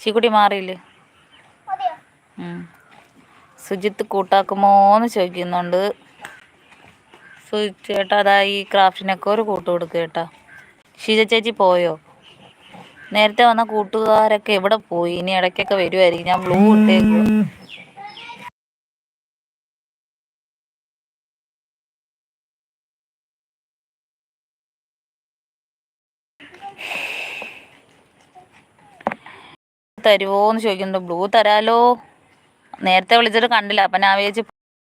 ചീക്കുട്ടി മാറിയില്ലേ. സുജിത്ത് കൂട്ടാക്കുമോന്ന് ചോദിക്കുന്നുണ്ട്. സുജിത്ത് ചേട്ടാ അതാ ഈ ക്രാഫ്റ്റിനൊക്കെ ഒരു കൂട്ട് കൊടുക്കുക ചേട്ടാ ഷീജ ചേച്ചി പോയോ? നേരത്തെ വന്ന കൂട്ടുകാരൊക്കെ എവിടെ പോയി? ഇനി ഇടയ്ക്കൊക്കെ വരുമായിരിക്കും ഞാൻ ബ്ലൂ ഇട്ടേക്കുക തരുവോന്ന് ചോദിക്കുന്നുണ്ട്. ബ്ലൂ തരാലോ? നേരത്തെ വിളിച്ചിട്ട് കണ്ടില്ല. അപ്പം ഞാൻ വിചാരിച്ച്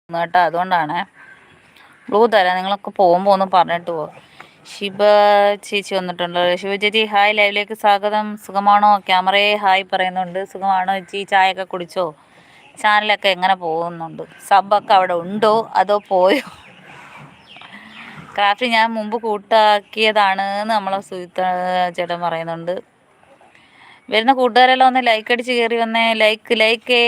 കേട്ടോ. അതുകൊണ്ടാണ്. ബ്ലൂ തരാം. നിങ്ങളൊക്കെ പോകുമ്പോൾ ഒന്ന് പറഞ്ഞിട്ട് പോ. ശിവ ചേച്ചി വന്നിട്ടുണ്ട്. ശിവ ചേച്ചി ഹായ് ലൈവിലേക്ക് സ്വാഗതം. സുഖമാണോ? ക്യാമറയെ ഹായ് പറയുന്നുണ്ട്. സുഖമാണോ? ചേച്ചി ചായയൊക്കെ കുടിച്ചോ? ചാനലൊക്കെ എങ്ങനെ പോകുന്നുണ്ട്? സബൊക്കെ അവിടെ ഉണ്ടോ? അതോ പോയോ? ക്രാഫ്റ്റ് ഞാൻ മുമ്പ് കൂട്ടാക്കിയതാണ് എന്ന് നമ്മളെ സുഹിത്ത ചേട്ടൻ പറയുന്നുണ്ട്. വരുന്ന കൂട്ടുകാരെല്ലാം ഒന്ന് ലൈക്ക് അടിച്ച് കയറി വന്നേ. ലൈക്ക് ലൈക്കേ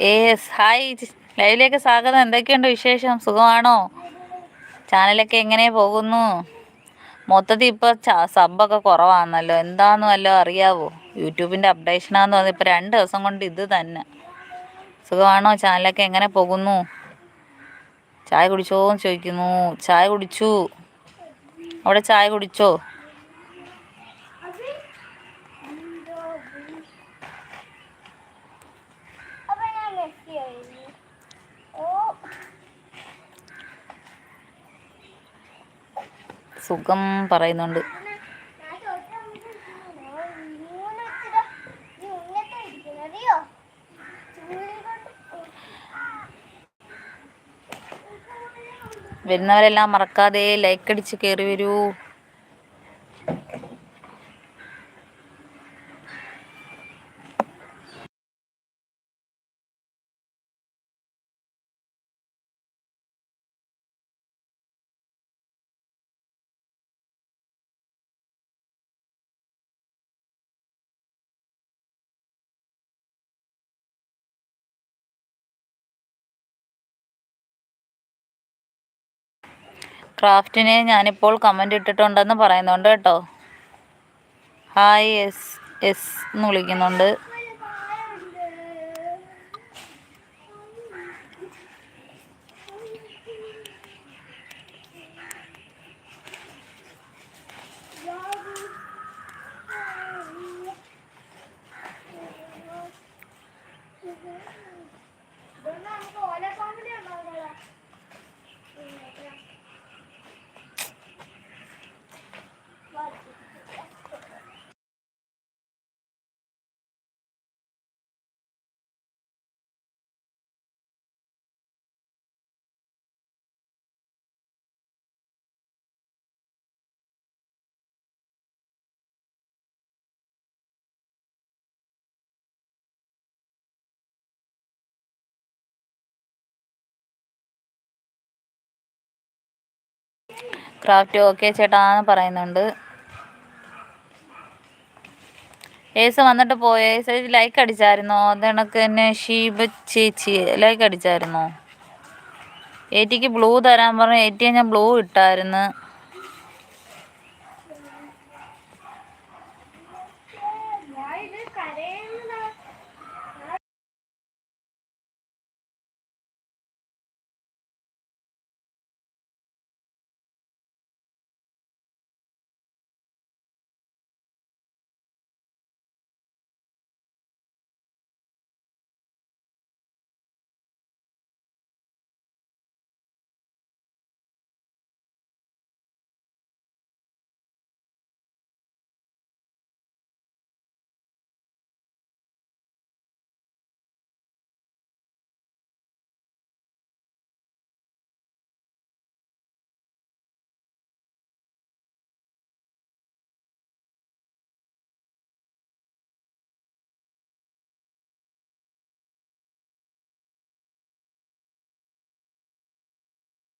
ഏസ് ഹായ് ലൈവിലേക്ക് സ്വാഗതം. എന്തൊക്കെയുണ്ട് വിശേഷം? സുഖമാണോ? ചാനലൊക്കെ എങ്ങനെ പോകുന്നു? മൊത്തത്തിൽ ഇപ്പോൾ സബൊക്കെ കുറവാണല്ലോ എന്താന്ന് വല്ലതും അറിയാവോ? യൂട്യൂബിന്റെ അപ്ഡേഷനാന്ന് പറഞ്ഞാൽ ഇപ്പോൾ രണ്ട് ദിവസം കൊണ്ട് ഇത് തന്നെ. സുഖമാണോ? ചാനലൊക്കെ എങ്ങനെ പോകുന്നു? ചായ കുടിച്ചോ എന്ന് ചോദിക്കുന്നു. ചായ കുടിച്ചു. അവിടെ ചായ കുടിച്ചോ അപ്പൊ ഞാൻ മെസ്സി ആയിരുന്നു ഓ സുഖം പറയുന്നുണ്ട് ഞാൻ ചോദിച്ചാ മൂന്ന് ഇച്ചിരി ഈ ഉന്നത്തെ ഇരിക്കുന്നത് അറിയോ ചൂളി പറയുന്നുണ്ട്. വരുന്നവരെല്ലാം മറക്കാതെ ലൈക്ക് അടിച്ച് കയറി വരൂ. ക്രാഫ്റ്റിന് ഞാനിപ്പോൾ കമന്റ് ഇട്ടിട്ടുണ്ടെന്ന് പറയുന്നുണ്ട് കേട്ടോ. ഹായ് എസ് എസ് എന്ന് വിളിക്കുന്നുണ്ട്. ക്രാഫ്റ്റ് ഓക്കെ ചേട്ടാന്ന് പറയുന്നുണ്ട്. ഏസ് വന്നിട്ട് പോയ. ഏസ് ലൈക്ക് അടിച്ചായിരുന്നോ? അത് കണക്ക് തന്നെ ഷീബ ചേച്ചി ലൈക്ക് അടിച്ചായിരുന്നോ? ഏറ്റിക്ക് ബ്ലൂ തരാൻ പറഞ്ഞു ഏറ്റിയെ ഞാൻ ബ്ലൂ ഇട്ടായിരുന്നു.